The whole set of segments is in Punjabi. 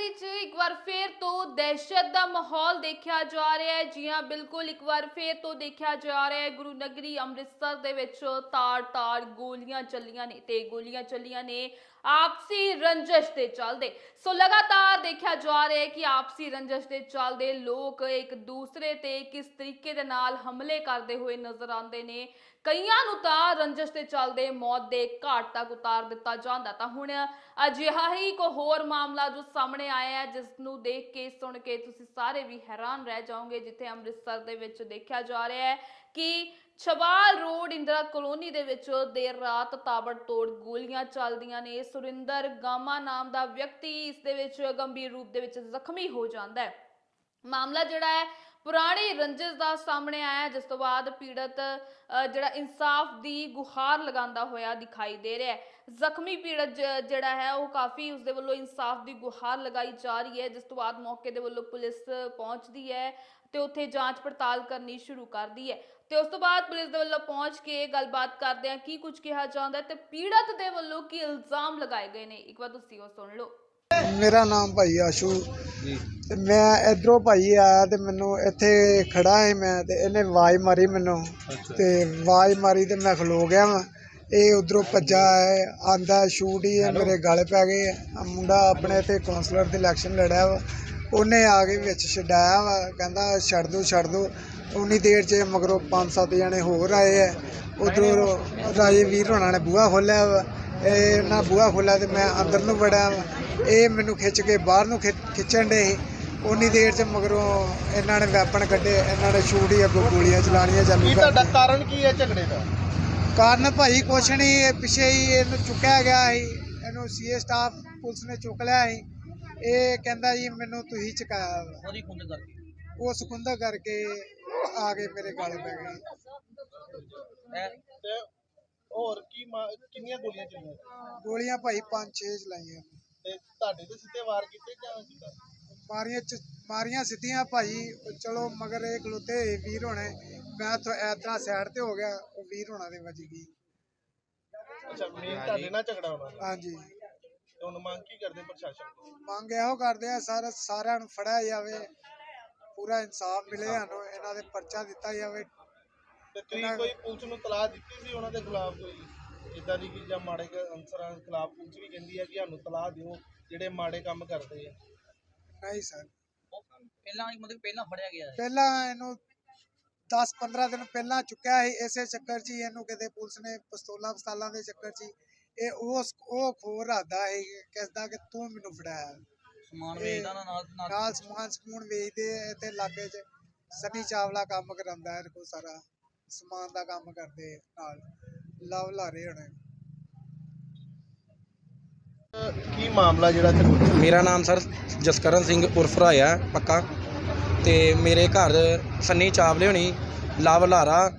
ਨਗਰੀ 'ਚ ਇੱਕ ਵਾਰ ਫੇਰ ਤੋਂ ਦਹਿਸ਼ਤ ਦਾ ਮਾਹੌਲ ਦੇਖਿਆ ਜਾ ਰਿਹਾ ਹੈ। ਜੀ ਹਾਂ, ਬਿਲਕੁਲ ਇੱਕ ਵਾਰ ਫੇਰ ਤੋਂ ਦੇਖਿਆ ਜਾ ਰਿਹਾ ਹੈ। ਗੁਰੂ ਨਗਰੀ ਅੰਮ੍ਰਿਤਸਰ ਦੇ ਵਿੱਚ ਤਾਰ-ਤਾਰ ਗੋਲੀਆਂ ਚੱਲੀਆਂ ਨੇ ਤੇ ਗੋਲੀਆਂ ਚੱਲੀਆਂ ਨੇ। ਆਪਸੀ ਰੰਜਿਸ਼ ਦੇ ਚੱਲਦੇ। ਸੋ ਲਗਾਤਾਰ ਦੇਖਿਆ ਜਾ ਰਿਹਾ ਹੈ ਕਿ ਆਪਸੀ ਰੰਜਿਸ਼ ਦੇ ਚੱਲਦੇ ਲੋਕ ਇੱਕ ਦੂਸਰੇ ਤੇ ਕਿਸ ਤਰੀਕੇ ਦੇ ਨਾਲ ਹਮਲੇ ਕਰਦੇ ਹੋਏ ਨਜ਼ਰ ਆਉਂਦੇ ਨੇ। ਕਈਆਂ ਨੂੰ ਤਾਂ ਰੰਜਸ਼ ਦੇ ਚੱਲਦੇ ਮੌਤ ਦੇ ਘਾਟ ਤੱਕ ਉਤਾਰ ਦਿੱਤਾ ਜਾਂਦਾ। ਤਾਂ ਹੁਣ ਅਜਿਹਾ ਹੀ ਇੱਕ ਹੋਰ ਮਾਮਲਾ ਜੋ ਸਾਹਮਣੇ ਆਇਆ ਹੈ, ਜਿਸ ਨੂੰ ਦੇਖ ਕੇ, ਸੁਣ ਕੇ ਤੁਸੀਂ ਸਾਰੇ ਵੀ ਹੈਰਾਨ ਰਹਿ ਜਾਓਗੇ, ਜਿੱਥੇ ਅੰਮ੍ਰਿਤਸਰ ਦੇ ਵਿੱਚ ਦੇਖਿਆ ਜਾ ਰਿਹਾ ਹੈ ਕਿ ਛਵਾਲ ਰੋਡ ਇੰਦਰਾ ਕਲੋਨੀ ਦੇ ਵਿੱਚ ਦੇਰ ਰਾਤ ਤਾਬੜਤੋੜ ਗੋਲੀਆਂ ਚੱਲਦੀਆਂ ਨੇ। ਸੁਰਿੰਦਰ ਗਾਮਾ ਨਾਮ ਦਾ ਵਿਅਕਤੀ ਇਸ ਦੇ ਵਿੱਚ ਗੰਭੀਰ ਰੂਪ ਦੇ ਵਿੱਚ ਜ਼ਖਮੀ ਹੋ ਜਾਂਦਾ ਹੈ। ਮਾਮਲਾ ਜਿਹੜਾ ਹੈ ਪੁਰਾਣੀ ਰੰਜਿਸ਼ ਦਾ ਸਾਹਮਣੇ ਆਇਆ, ਜਿਸ ਤੋਂ ਬਾਅਦ ਪੀੜਤ ਜਿਹੜਾ ਇਨਸਾਫ ਦੀ ਗੁਹਾਰ ਲਗਾਉਂਦਾ ਹੋਇਆ ਦਿਖਾਈ ਦੇ ਰਿਹਾ ਹੈ। ਜ਼ਖਮੀ ਪੀੜਤ ਜਿਹੜਾ ਹੈ, ਉਹ ਕਾਫੀ ਉਸਦੇ ਵੱਲੋਂ ਇਨਸਾਫ ਦੀ ਗੁਹਾਰ ਲਗਾਈ ਜਾ ਰਹੀ ਹੈ, ਜਿਸ ਤੋਂ ਬਾਅਦ ਮੌਕੇ ਦੇ ਵੱਲੋਂ ਪੁਲਿਸ ਪਹੁੰਚਦੀ ਹੈ ਤੇ ਉੱਥੇ ਜਾਂਚ ਪੜਤਾਲ ਕਰਨੀ ਸ਼ੁਰੂ ਕਰਦੀ ਹੈ। ਤੇ ਉਸ ਤੋਂ ਬਾਅਦ ਪੁਲਿਸ ਦੇ ਵੱਲੋਂ ਪਹੁੰਚ ਕੇ ਗੱਲਬਾਤ ਕਰਦੇ ਆ ਕੀ ਕੁਝ ਕਿਹਾ ਜਾਂਦਾ ਹੈ ਤੇ ਪੀੜਤ ਦੇ ਵੱਲੋਂ ਕੀ ਇਲਜ਼ਾਮ ਲਗਾਏ ਗਏ ਨੇ। ਇੱਕ ਵਾਰ ਤੁਸੀਂ ਉਹ ਸੁਣ ਲਓ। ਮੇਰਾ ਨਾਮ ਭਾਈ ਆਸ਼ੂ। ਤੇ ਮੈਂ ਇਧਰੋਂ ਭਾਈ ਆਇਆ ਤੇ ਮੈਨੂੰ ਇੱਥੇ ਖੜਾ ਹੈ ਮੈਂ ਤੇ ਇਹਨੇ ਆਵਾਜ਼ ਮਾਰੀ ਮੈਨੂੰ। ਤੇ ਆਵਾਜ਼ ਮਾਰੀ ਤੇ ਮੈਂ ਖਲੋ ਗਿਆ ਵਾਂ। ਇਹ ਉਧਰੋਂ ਭੱਜਾ ਹੈ ਆਂਦਾ ਸ਼ੂਟ ਹੀ ਹੈ ਮੇਰੇ ਗਲ ਪੈ ਗਏ ਆ। ਮੁੰਡਾ ਆਪਣੇ ਇੱਥੇ ਕਾਉਂਸਲਰ ਦੀ ਇਲੈਕਸ਼ਨ ਲੜਿਆ ਵਾ। ਉਹਨੇ ਆ ਕੇ ਵਿੱਚ ਛਡਾਇਆ ਵਾ ਕਹਿੰਦਾ ਛੱਡ ਦੋ ਛੱਡ ਦੋ। ਉਨੀ ਦੇਰ 'ਚ ਮਗਰੋਂ ਪੰਜ ਸੱਤ ਜਣੇ ਹੋਰ ਆਏ ਆ। ਉਧਰੋਂ ਰਾਜੇ ਵੀਰ ਹੋਣਾ ਨੇ ਬੂਹਾ ਖੋਲਿਆ ਵਾ। ਇਹ ਨਾ ਬੂਹਾ ਖੋਲਿਆ ਤੇ ਮੈਂ ਅੰਦਰ ਨੂੰ ਵੜਿਆ ਵਾ। ਇਹ ਮੈਨੂੰ ਖਿੱਚ ਕੇ ਬਾਹਰ ਨੂੰ ਖਿੱਚਣ ਦੇ ਉਨੀ ਦੇਰ 'ਚ ਮਗਰੋਂ ਇਹਨਾਂ ਨੇ ਵੈਪਨ ਕੱਢੇ ਇਹਨਾਂ ਨੇ ਸ਼ੂਟ ਹੀ ਅੱਗੋਂ ਗੋਲੀਆਂ ਚਲਾਉਣੀਆਂ ਚਾਲੂ ਕੀ ਕਰ ਤੁਹਾਡਾ ਕਾਰਨ ਕੀ ਹੈ ਝਗੜੇ ਦਾ? ਕਾਰਨ ਭਾਈ ਕੁਛ ਨਹੀਂ ਇਹ ਪਿੱਛੇ ਹੀ ਇਹਨੂੰ ਚੁੱਕਿਆ ਗਿਆ ਸੀ। ਇਹਨੂੰ ਸੀਏ ਸਟਾਫ ਪੁਲਿਸ ਨੇ ਚੁੱਕ ਲਿਆ ਸੀ। ਇਹ ਕਹਿੰਦਾ ਜੀ ਮੈਨੂੰ ਤੁਸੀਂ ਚੁਕਾਇਆ। ਉਹਦੀ ਖੁੰਦ ਕਰਕੇ। ਉਹ ਸਕੁੰਦਾ ਕਰਕੇ ਆ ਕੇ ਮੇਰੇ ਗਲ ਪੈ ਗਏ। ਤੇ ਹੋਰ ਕੀ ਕਿੰਨੀਆਂ ਗੋਲੀਆਂ ਚੱਲੀਆਂ ਗੋਲੀਆਂ ਭਾਈ ਪੰਜ ਛੇ ਚਲਾਈਆਂ। ਤੇ ਤੁਹਾਡੇ ਤੇ ਸਿੱਧੇ ਵਾਰ ਕੀਤੇ ਜਾਂ ਕਿੱਦਾਂ ਮਾਰੀਆਂ ਚ ਮਾਰੀਆਂ ਸਿੱਧੀਆਂ ਭਾਈ ਉਹ ਚਲੋ ਮਗਰ ਇਹ ਖਲੋਤੇ ਹੋਏ ਵੀਰ ਹੋਣੇ। ਮੈਂ ਤਾਂ ਐਦਾਂ ਸਾਈਡ ਤੇ ਹੋ ਗਿਆ ਉਹ ਵੀਰ ਹੋਣਾ ਦੇ ਵੱਜ ਗਈ। ਅੱਛਾ ਮੇਨ ਤੁਹਾਡੇ ਨਾਲ ਝਗੜਾ ਹੋਣਾ। ਹਾਂਜੀ। ਤੇ ਹੁਣ ਮੰਗ ਕੀ ਕਰਦੇ ਪ੍ਰਸ਼ਾਸਨ ਤੋਂ? ਮੰਗ ਇਹੋ ਕਰਦੇ ਆ ਸਰ ਸਾਰਿਆਂ ਨੂੰ ਫੜਿਆ ਜਾਵੇ। ਪੂਰਾ ਇਨਸਾਫ ਮਿਲੇ ਸਾਨੂੰ ਇਹਨਾਂ ਦੇ ਪਰਚਾ ਦਿੱਤਾ ਜਾਵੇ। ਤੇ ਤੁਸੀਂ ਇਹਨਾਂ- ਕੋਈ ਪੁਲਿਸ ਨੂੰ ਤਲਾਹ ਦਿੱਤੀ ਸੀ ਉਹਨਾਂ ਦੇ ਖਿਲਾਫ ਕੋਈ? ਇਦਾਂ ਦੀ ਕਿ ਜਾਂ ਮਾੜੇ ਕ- ਅਨਸਰਾਂ ਦੇ ਖਿਲਾਫ ਪੁਲਿਸ ਵੀ ਕਹਿੰਦੀ ਹੈ ਕਿ ਸਾਨੂੰ ਤਲਾਹ ਦਿਓ ਜਿਹੜੇ ਮਾੜੇ ਕੰਮ ਕਰਦੇ ਆ। ਨਹੀਂ ਸਰ। ਪਹਿਲਾਂ ਮਤਲਬ ਪਹਿਲਾਂ ਫੜਿਆ ਗਿਆ ਹੈ। ਪਹਿਲਾਂ ਇਹਨੂੰ 10 15 ਦਿਨ ਪਹਿਲਾਂ ਚੁੱਕਿਆ ਸੀ ਇਸੇ ਚੱਕਰ 'ਚ ਹੀ ਇਹਨੂੰ ਕਿਤੇ ਪੁਲਿਸ ਨੇ ਪਿਸਤੌਲਾਂ ਪਸਤਾਲਾਂ ਦੇ ਚੱਕਰ 'ਚ ਹੀ ਇਹ ਉਸ ਉਹ ਖੋਰ ਰਾਦਾ ਹੈ ਕਿਸਦਾ ਕਿ ਤੂੰ ਮੈਨੂੰ ਫੜਾਇਆ। ਸਮਾਨ ਇਹ ਵੇਚਦਾ ਨਾ ਨਾਲ ਨਾਲ ਨਾਲ ਸਮਾਨ ਸਮੂਨ ਵੇਚਦੇ ਆ ਤੇ ਲਾਗੇ 'ਚ। ਸਨੀ ਚਾਵਲਾ ਕੰਮ ਕਰਾਂਦਾ ਹੈ ਕੋ ਸਾਰਾ ਸਮਾਨ ਦਾ ਕੰਮ ਕਰਦੇ ਨਾਲ। ਲਵ ਲਾਰੇ ਹੋਣੇ। ਕੀ ਮਾਮਲਾ ਜਿਹੜਾ ਇੱਥੇ ਮੇਰਾ ਨਾਮ ਸਰ ਜਸਕਰਨ ਸਿੰਘ ਉਰਫ ਰਾਇਆ ਪੱਕਾ। ਤੇ ਮੇਰੇ ਘਰ ਸੰਨੀ ਚਾਵਲੇ ਹੋਣੀ ਲਵ ਲਾਰਾ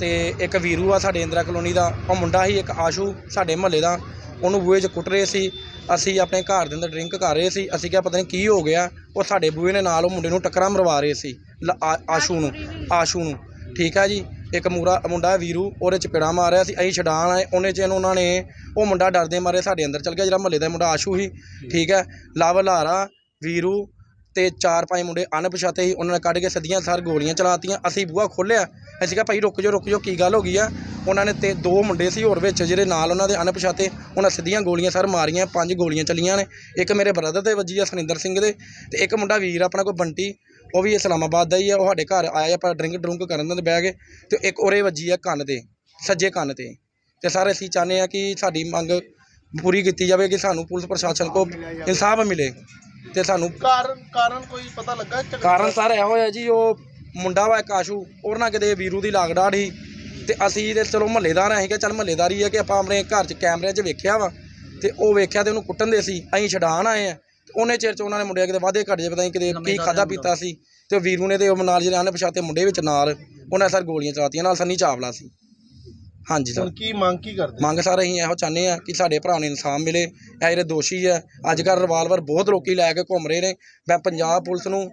ਤੇ ਇੱਕ ਵੀਰੂ ਆ ਸਾਡੇ ਇੰਦਰਾ ਕਲੋਨੀ ਦਾ। ਉਹ ਮੁੰਡਾ ਸੀ ਇੱਕ ਆਸ਼ੂ ਸਾਡੇ ਮਹੱਲੇ ਦਾ। ਉਹਨੂੰ ਬੂਹੇ 'ਚ ਕੁੱਟ ਰਹੇ ਸੀ। ਅਸੀਂ ਆਪਣੇ ਘਰ ਦੇ ਅੰਦਰ ਡਰਿੰਕ ਕਰ ਰਹੇ ਸੀ। ਅਸੀਂ ਕਿਹਾ ਪਤਾ ਨਹੀਂ ਕੀ ਹੋ ਗਿਆ। ਉਹ ਸਾਡੇ ਬੂਹੇ ਨੇ ਨਾਲ ਉਹ ਮੁੰਡੇ ਨੂੰ ਟੱਕਰਾਂ ਮਰਵਾ ਰਹੇ ਸੀ ਲ- ਆ- ਆਸ਼ੂ ਨੂੰ ਆਸ਼ੂ ਨੂੰ। ਠੀਕ ਆ ਜੀ? ਇੱਕ ਮੂਰਾ ਮੁੰਡਾ ਵੀਰੂ ਉਹਦੇ ਚਪੇੜਾ ਮਾਰਿਆ ਸੀ ਅਸੀਂ ਛਡਾਣ ਆਏ ਉਹਨੇ ਚ ਇਹਨੂੰ ਉਹਨਾਂ ਨੇ ਉਹ ਮੁੰਡਾ ਡਰਦੇ ਮਾਰੇ ਸਾਡੇ ਅੰਦਰ ਚਲ ਗਿਆ ਜਿਹੜਾ ਮਹੱਲੇ ਦਾ ਮੁੰਡਾ ਆਸ਼ੂ ਸੀ ਠੀਕ। ਹੈ। ਲਵ ਲਾਰਾ ਵੀਰੂ ਤੇ ਚਾਰ ਪੰਜ ਮੁੰਡੇ ਅਣਪਛਾਤੇ ਸੀ ਉਹਨਾਂ ਨੇ ਕੱਢ ਕੇ ਸਿੱਧੀਆਂ ਸਰ ਗੋਲੀਆਂ ਚਲਾਤੀਆਂ ਅਸੀਂ ਬੂਹਾ ਖੋਲਿਆ ਅਸੀਂ ਕਿਹਾ ਭਾਈ ਰੁਕ ਜਾਓ ਰੁਕ ਜਾਓ ਕੀ ਗੱਲ ਹੋ ਗਈ ਆ? ਉਹਨਾਂ ਨੇ ਤੇ ਦੋ ਮੁੰਡੇ ਸੀ ਹੋਰ ਵਿੱਚ ਜਿਹੜੇ ਨਾਲ ਉਹਨਾਂ ਦੇ ਅਣਪਛਾਤੇ ਉਹਨਾਂ ਸਿੱਧੀਆਂ ਗੋਲੀਆਂ ਸਰ ਮਾਰੀਆਂ ਪੰਜ ਗੋਲੀਆਂ ਚੱਲੀਆਂ ਨੇ। ਇੱਕ ਮੇਰੇ ਬ੍ਰਦਰ ਤੇ ਵੱਜੀ ਆ ਸੁਨਿੰਦਰ ਸਿੰਘ ਦੇ ਤੇ ਇੱਕ ਮੁੰਡਾ ਵੀਰ ਆਪਣਾ ਕੋਈ ਬੰਟੀ ਉਹ ਵੀ ਇਸਲਾਮਾਬਾਦ ਦਾ ਹੀ ਆ ਉਹ ਸਾਡੇ ਘਰ ਆਇਆ ਆਪਾਂ ਡਰਿੰਕ ਡਰੁੰਕ ਕਰਨ ਦੇ ਬਹਿ ਗਏ ਤੇ ਇੱਕ ਉਰੇ ਵੱਜੀ ਆ ਕੰਨ ਤੇ ਸੱਜੇ ਕੰਨ ਤੇ ਤੇ ਸਰ ਅਸੀਂ ਚਾਹੁੰਦੇ ਆ ਕਿ ਸਾਡੀ ਮੰਗ ਪੂਰੀ ਕੀਤੀ ਜਾਵੇ ਕਿ ਸਾਨੂੰ ਪੁਲਿਸ ਪ੍ਰਸ਼ਾਸਨ ਕੋ ਇਨਸਾਫ ਮਿਲੇ ਤੇ ਸਾਨੂੰ ਕਾਰਨ ਕਾਰਨ ਕੋਈ ਪਤਾ ਲੱਗਾ ਕਾਰਨ? ਸਰ ਇਹੋ ਹੈ ਜੀ ਉਹ ਮੁੰਡਾ ਵਾ ਇੱਕ ਆਸ਼ੂ ਉਹਨਾਂ ਨਾਲ ਕਿਤੇ ਵੀਰੂ ਦੀ ਲਾਗਡਾੜ ਸੀ ਤੇ ਅਸੀਂ ਤੇ ਚਲੋ ਮਹੱਲੇਦਾਰ ਆ ਅਸੀਂ ਕਿਹਾ ਚੱਲ ਮਹੱਲੇਦਾਰੀ ਹੈ ਕਿ ਆਪਾਂ ਆਪਣੇ ਘਰ 'ਚ ਕੈਮਰਿਆਂ 'ਚ ਵੇਖਿਆ ਵਾ ਤੇ ਉਹ ਵੇਖਿਆ ਤੇ ਉਹਨੂੰ ਕੁੱਟਣ ਦੇ ਸੀ ਅਸੀਂ ਛਡਾਣ ਆਏ ਆ ਉਹਨੇ ਚਿਰ 'ਚ ਉਹਨਾਂ ਨੇ ਮੁੰਡਿਆਂ ਕਿਤੇ ਵਾਧੇ ਘੱਟ ਜੇ ਪਤਾ ਨਹੀਂ ਕਿਤੇ ਕੀ ਖਾਦਾ ਪੀਤਾ ਸੀ। ਤੇ ਵੀਰੂ ਨੇ ਤੇ ਉਹ ਨਾਲ ਜਿਹੜੇ ਅਣਪਛਾਤੇ ਮੁੰਡੇ ਵਿੱਚ ਨਾਲ ਉਹਨਾਂ ਸਰ ਗੋਲੀਆਂ ਚਲਾਤੀਆਂ ਨਾਲ ਸੰਨੀ ਚਾਵਲਾ ਸੀ। ਹਾਂਜੀ ਸਰ। ਹੁਣ ਕੀ ਮੰਗ ਕੀ ਕਰਦੇ? ਮੰਗ ਸਰ ਅਸੀਂ ਇਹੋ ਚਾਹੁੰਦੇ ਆ ਕਿ ਸਾਡੇ ਭਰਾ ਨੂੰ ਇਨਸਾਫ ਮਿਲੇ। ਇਹ ਜਿਹੜੇ ਦੋਸ਼ੀ ਆ ਅੱਜ ਕੱਲ੍ਹ ਰਿਵਾਲਵਰ ਬਹੁਤ ਲੋਕੀ ਲੈ ਕੇ ਘੁੰਮ ਰਹੇ ਨੇ। ਮੈਂ ਪੰਜਾਬ ਪੁਲਿਸ ਨੂੰ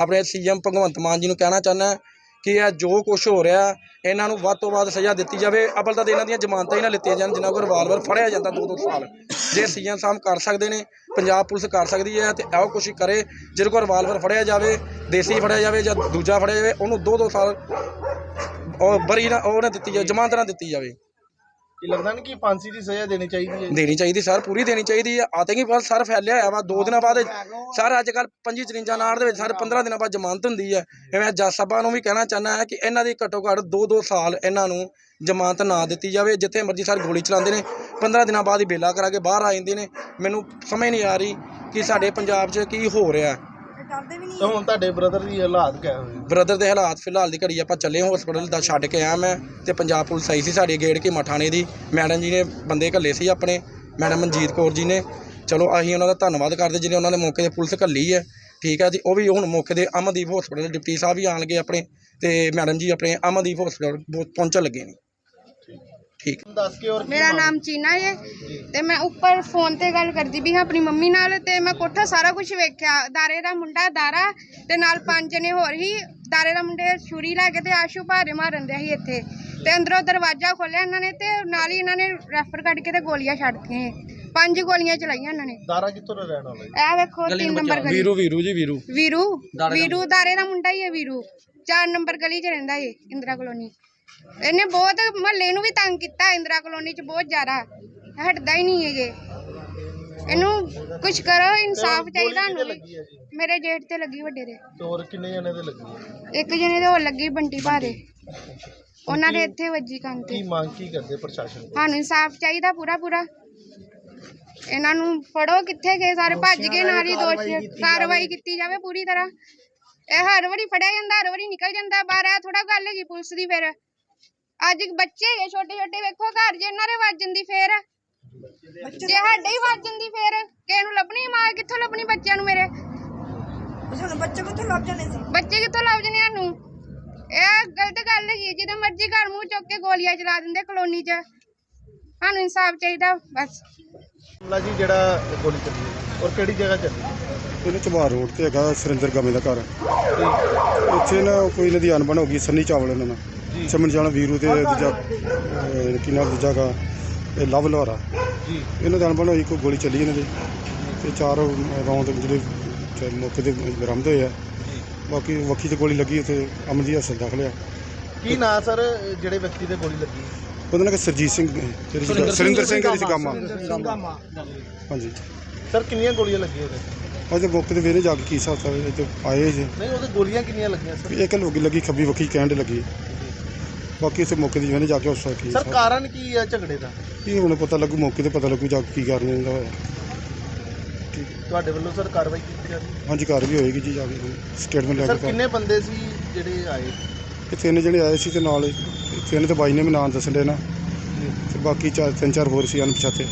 ਆਪਣੇ ਸੀਐਮ ਭਗਵੰਤ ਮਾਨ ਜੀ ਨੂੰ ਕਹਿਣਾ ਚਾਹੁੰਦਾ ਕਿ ਇਹ ਜੋ ਕੁਝ ਹੋ ਰਿਹਾ, ਇਹਨਾਂ ਨੂੰ ਵੱਧ ਤੋਂ ਵੱਧ ਸਜ਼ਾ ਦਿੱਤੀ ਜਾਵੇ। ਅਬਲ ਤਾਂ ਇਹਨਾਂ ਦੀਆਂ ਜ਼ਮਾਨਤਾਂ ਹੀ ਨਾ ਲਿੱਤੀਆਂ ਜਾਣ, ਜਿਨ੍ਹਾਂ ਕੋਲ ਰਿਵਾਲਵਰ ਫੜਿਆ ਜਾਂਦਾ ਦੋ ਦੋ ਸਾਲ। ਜੇ ਸੀਐਮ ਸਾਹਿਬ ਕਰ ਸਕਦੇ ਨੇ, ਪੰਜਾਬ ਪੁਲਿਸ ਕਰ ਸਕਦੀ ਹੈ ਤੇ ਇਹੋ ਕੁਛ ਕਰੇ, ਜਿਹਦੇ ਕੋਲ ਰਿਵਾਲਵਰ ਫੜਿਆ ਜਾਵੇ, ਦੇਸੀ ਫੜਿਆ ਜਾਵੇ ਜਾਂ ਦੂਜਾ ਫੜਿਆ ਜਾਵੇ, ਉਹਨੂੰ ਦੋ ਦੋ ਸਾਲ ਉਹ ਬਰੀ ਨਾ, ਉਹ ਨਾ ਦਿੱਤੀ ਜਾਵੇ, ਜ਼ਮਾਨਤ ਨਾ ਦਿੱਤੀ ਜਾਵੇ। ਕੀ ਲੱਗਦਾ ਨਹੀਂ ਕਿ ਫਾਂਸੀ ਦੀ ਸਜ਼ਾ ਦੇਣੀ ਚਾਹੀਦੀ ਹੈ ਦੇਣੀ ਚਾਹੀਦੀ, ਸਰ, ਪੂਰੀ ਦੇਣੀ ਚਾਹੀਦੀ ਹੈ। ਆਤੰਕੀ ਬਸ ਸਰ ਫੈਲਿਆ ਹੋਇਆ ਵਾ, ਦੋ ਦਿਨਾਂ ਬਾਅਦ ਸਰ ਅੱਜ ਕੱਲ 25 53 ਨਾੜ ਦੇ ਵਿੱਚ ਸਰ 15 ਦਿਨਾਂ ਬਾਅਦ ਜ਼ਮਾਨਤ ਹੁੰਦੀ ਹੈ। ਮੈਂ ਜੱਜ ਸਭਾ ਨੂੰ ਵੀ ਕਹਿਣਾ ਚਾਹੁੰਦਾ ਹੈ ਕਿ ਇਹਨਾਂ ਦੀ ਘੱਟੋ ਘੱਟ 2-2 ਸਾਲ ਇਹਨਾਂ ਨੂੰ ਜ਼ਮਾਨਤ ਨਾ ਦਿੱਤੀ ਜਾਵੇ। ਜਿੱਥੇ ਮਰਜ਼ੀ ਸਰ ਗੋਲੀ ਚਲਾਉਂਦੇ ਨੇ 15 ਦਿਨਾਂ ਬਾਅਦ ਹੀ ਬੇਲਾ ਕਰਾ ਕੇ ਬਾਹਰ ਆ ਜਾਂਦੇ ਨੇ। ਮੈਨੂੰ ਸਮਝ ਨਹੀਂ ਆ ਰਹੀ ਕਿ ਸਾਡੇ ਪੰਜਾਬ 'ਚ ਕੀ ਹੋ ਰਿਹਾ। ਤਾਂ ਹੁਣ ਤੁਹਾਡੇ ਬ੍ਰਦਰ ਦੀ ਹਾਲਾਤ ਕਿਆ ਹੋਏ ਬ੍ਰਦਰ ਦੇ ਹਾਲਾਤ ਫਿਲਹਾਲ ਦੀ ਘੜੀ ਆਪਾਂ ਚੱਲੇ ਹਸਪੀਟਲ ਦਾ ਛੱਡ ਕੇ ਆਇਆ ਮੈਂ ਤੇ ਪੰਜਾਬ ਪੁਲਿਸ ਆਈ ਸੀ ਸਾਡੇ ਗੇੜ ਕੇ ਮਠਾਣੇ ਦੀ। ਮੈਡਮ ਜੀ ਨੇ ਬੰਦੇ ਘੱਲੇ ਸੀ ਆਪਣੇ ਮੈਡਮ ਮਨਜੀਤ ਕੌਰ ਜੀ ਨੇ। ਚਲੋ ਅਸੀਂ ਉਹਨਾਂ ਦਾ ਧੰਨਵਾਦ ਕਰਦੇ ਜਿਹਨੇ ਉਹਨਾਂ ਨੇ ਮੌਕੇ ਤੇ ਪੁਲਿਸ ਘੱਲੀ ਹੈ। ਠੀਕ ਹੈ ਜੀ ਉਹ ਵੀ ਹੁਣ ਮੌਕੇ ਦੇ ਅਮਨਦੀਪ ਹਸਪੀਟਲ ਡਿਪਟੀ ਸਾਹਿਬ ਵੀ ਆਣਗੇ ਆਪਣੇ ਤੇ ਮੈਡਮ ਜੀ ਆਪਣੇ ਅਮਨਦੀਪ ਹਸਪੀਟਲ ਪਹੁੰਚਣ ਲੱਗੇ ਨੇ। ਠੀਕ। ਦੱਸ ਕੇ ਔਰ ਮੇਰਾ ਨਾਮ ਚੀਨਾ ਹੈ ਤੇ ਮੈਂ ਉੱਪਰ ਫੋਨ ਤੇ ਗੱਲ ਕਰਦੀ ਵੀ ਹਾਂ ਆਪਣੀ ਮੰਮੀ ਨਾਲ ਤੇ ਮੈਂ ਕੋਠਾ ਸਾਰਾ ਕੁਝ ਵੇਖਿਆ। ਦਾਰੇ ਦਾ ਮੁੰਡਾ ਦਾਰਾ ਤੇ ਨਾਲ ਪੰਜ ਜਣੇ ਹੋਰ ਹੀ। ਦਾਰੇ ਦਾ ਮੁੰਡੇ ਛੁਰੀ ਲੈ ਕੇ ਤੇ ਆਸ਼ੂ ਭਾਰੇ ਮਾਰਨ ਦੇ ਸੀ ਇੱਥੇ। ਤੇ ਅੰਦਰੋਂ ਦਰਵਾਜ਼ਾ ਖੋਲਿਆ ਇਹਨਾਂ ਨੇ ਤੇ ਨਾਲ ਹੀ ਇਹਨਾਂ ਨੇ ਰੈਫਰ ਕੱਢ ਕੇ ਤੇ ਗੋਲੀਆਂ ਛੱਡਤੀਆਂ ਪੰਜ ਗੋਲੀਆਂ ਚਲਾਈਆਂ ਇਹਨਾਂ ਨੇ। ਦਾਰਾ ਕਿੱਥੋਂ ਦਾ ਰਹਿਣ ਵਾਲਾ ਹੈ ਇਹ ਵੇਖੋ 3 ਨੰਬਰ ਗਲੀ। ਵੀਰੂ ਵੀਰੂ ਜੀ ਵੀਰੂ। ਵੀਰੂ ਵੀਰੂ ਦਾਰੇ ਦਾ ਮੁੰਡਾ ਹੀ ਹੈ ਵੀਰੂ। 4 ਨੰਬਰ ਗਲੀ 'ਚ ਰਹਿੰਦਾ ਏ ਇੰਦਰਾ ਕਲੋਨੀ। ਇਹਨੇ ਬਹੁਤ ਮਹੱਲੇ ਨੂੰ ਵੀ ਤੰਗ ਕੀਤਾ ਇੰਦਰਾ ਕਲੋਨੀ 'ਚ ਬਹੁਤ ਜ਼ਿਆਦਾ। ਹਟਦਾ ਹੀ ਨਹੀਂ ਇਹ ਜੇ। ਇਹਨੂੰ ਕੁਝ ਕਰੋ ਇਨਸਾਫ ਚਾਹੀਦਾ ਜੀ? ਮੇਰੇ ਜੇਠ ਤੇ ਲੱਗੀ ਵੱਡੇ ਦੇ। ਹੋਰ ਕਿੰਨੇ ਜਣੇ ਦੇ ਲੱਗੀ? ਇੱਕ ਜਣੇ ਦੇ ਹੋਰ ਲੱਗੀ ਬੰਟੀ ਭਾ ਦੇ। ਉਹਨਾਂ ਦੇ ਇੱਥੇ ਵੱਜੀ ਕੰਨ ਤੇ। ਕੀ ਮੰਗ ਕੀ ਕਰਦੇ ਪ੍ਰਸ਼ਾਸਨ ਕੋਲ ਸਾਨੂੰ ਇਨਸਾਫ ਚਾਹੀਦਾ ਪੂਰਾ ਪੂਰਾ। ਇਹਨਾਂ ਨੂੰ ਫੜੋ ਕਿੱਥੇ ਗਏ ਸਾਰੇ ਭੱਜ ਗਏ ਨਾਲ ਹੀ ਦੋਸ਼ੀ ਕਾਰਵਾਈ ਕੀਤੀ ਜਾਵੇ। ਪੂਰੀ ਤਰ੍ਹਾਂ। ਇਹ ਹਰ ਵਾਰੀ ਫੜਿਆ ਜਾਂਦਾ ਹਰ ਵਾਰੀ ਨਿਕਲ ਜਾਂਦਾ ਬਾਹਰ ਆ ਥੋੜਾ ਗੱਲ ਹੈਗੀ ਪੁਲਿਸ ਦੀ ਫਿਰ। ਅੱਜ ਬੱਚੇ ਹੈਗੇ ਛੋਟੇ ਛੋਟੇ ਵੇਖੋ ਘਰ ਜੇ ਇਹਨਾਂ ਦੇ ਵੱਜ ਜਾਂਦੀ ਫੇਰ। ਜੇ ਸਾਡੇ ਹੀ ਵੱਜ ਜਾਂਦੀ ਫੇਰ ਕਿਸੇ ਨੂੰ ਲੱਭਣੀ ਮਾਂ ਕਿੱਥੋਂ ਲੱਭਣੀ ਬੱਚਿਆਂ ਨੂੰ ਮੇਰੇ? ਬੱਚੇ ਕਿੱਥੋਂ ਲੱਭ ਜਾਣੇ ਸੀ? ਬੱਚੇ ਕਿੱਥੋਂ ਲੱਭ ਜਾਣੇ ਸਾਨੂੰ? ਇਹ ਗਲਤ ਗੱਲ ਹੈਗੀ ਹੈ, ਜਿਹਦੇ ਮਰਜ਼ੀ ਘਰ ਮੂੰਹ ਚੁੱਕ ਕੇ ਗੋਲੀਆਂ ਚਲਾ ਦਿੰਦੇ ਕਲੋਨੀ 'ਚ। ਸਾਨੂੰ ਇਨਸਾਫ ਚਾਹੀਦਾ ਬਸ। ਮਾਮਲਾ ਜੀ ਜਿਹੜਾ ਗੋਲੀ ਚੱਲੀ ਔਰ ਕਿਹੜੀ ਜਗ੍ਹਾ ਚੱਲੀ? ਇਹਨੇ ਚਬਾਰ ਰੋਡ ਤੇ ਹੈਗਾ ਸੁਰਿੰਦਰ ਗਾਮੇ ਦਾ ਘਰ। ਉੱਥੇ ਨਾ ਕੋਈ ਇਹਨਾਂ ਦੀ ਅਣਬਣ ਹੋ ਗਈ ਸੰਨੀ ਚਾਵਲ ਇਹਨਾਂ ਨਾਲ। ਚਮਨ ਜਾਣਾ ਵੀਰੂ ਤੇ ਦੂਜਾ ਅਹ, ਕੀ ਨਾਮ ਦੂਜਾ ਗਾ ਇਹ ਲਵ ਲੋਹਾਰਾ। ਜੀ। ਇਹਨਾਂ ਦੀ ਅਣਬਣ ਹੋਈ ਕੋਈ ਗੋਲੀ ਚੱਲੀ ਇਹਨਾਂ ਦੀ। ਤੇ ਚਾਰ ਰੌਂਦ ਜਿਹੜੇ ਚ- ਮੌਕੇ ਤੇ ਬਰਾਮਦ ਹੋਏ ਆ। ਬਾਕੀ ਵੱਖੀ ਤੇ ਗੋਲੀ ਲੱਗੀ ਉੱਥੇ ਅਮਨਜੀਤ ਹਸਪਤਾਲ ਦਾਖਲ ਆ ਕੀ ਨਾਂ ਸਰ ਜਿਹੜੇ ਵਿਅਕਤੀ ਤੇ ਗੋਲੀ ਲੱਗੀ? ਉਹਦਾ ਨਾਂ ਸਰਜੀਤ ਸਿੰਘ ਜਿਹੜੀ ਜਗ੍ਹਾ- ਸੁਰਿੰਦਰ ਸਿੰਘ ਦੀ ਗਾਮਾ ਹਾਂਜੀ। ਸਰ ਕਿੰਨੀਆਂ ਗੋਲੀਆਂ ਲੱਗੀਆਂ ਉਹਦੇ? ਉਹਦੇ ਮੌਕੇ ਤੇ ਵੇਰੇ ਜਾ ਕੇ ਕੀ ਹਿਸਾਬ ਤਾਂ ਇੱਥੇ ਆਏ ਜੇ। ਨਹੀਂ ਉਹਦੇ ਗੋਲੀਆਂ ਕਿੰਨੀਆਂ ਲੱਗੀਆਂ ਸਰ? ਇੱਕ ਲੋਕੀ ਲੱਗੀ ਖੱਬੀ ਵੱਖੀ ਕਹਿਣ ਦੇ ਲੱਗੀ। ਬਾਕੀ ਇੱਥੇ ਮੌਕੇ ਦੀ ਜਵਾਨੇ ਜਾ ਕੇ ਉਸ ਕੀ ਸਰ ਕਾਰਨ ਕੀ ਹੈ ਝਗੜੇ ਦਾ? ਇਹ ਹੁਣ ਪਤਾ ਲੱਗੂ ਮੌਕੇ ਤੇ ਪਤਾ ਲੱਗੂ ਜਾ ਕੇ ਕੀ ਕਾਰਨ ਹੋਇਆ ਤੁਹਾਡੇ ਵੱਲੋਂ ਸਰ ਕਾਰਵਾਈ ਕੀਤੀ ਜਾ ਰਹੀ ਹਾਂਜੀ ਘਰ ਵੀ ਹੋਏਗੀ ਜੀ ਜਾ ਕੇ ਸਟੇਟਮੈਂਟ ਲੈ ਸਰ ਕੇ ਕਿੰਨੇ ਬੰਦੇ ਸੀ ਜਿਹੜੇ ਆਏ? ਇਹ ਤਿੰਨ ਜਿਹੜੇ ਆਏ ਸੀ ਤੇ ਨਾਲ ਤਿੰਨ ਤੇ ਬਾਈ ਨੇ ਵੀ ਨਾਂ ਦੱਸਣ ਦੇ ਨਾ ਤੇ ਬਾਕੀ ਚਾਰ ਤਿੰਨ ਚਾਰ ਹੋਰ ਸੀ ਅਣਪਛਾਤੇ।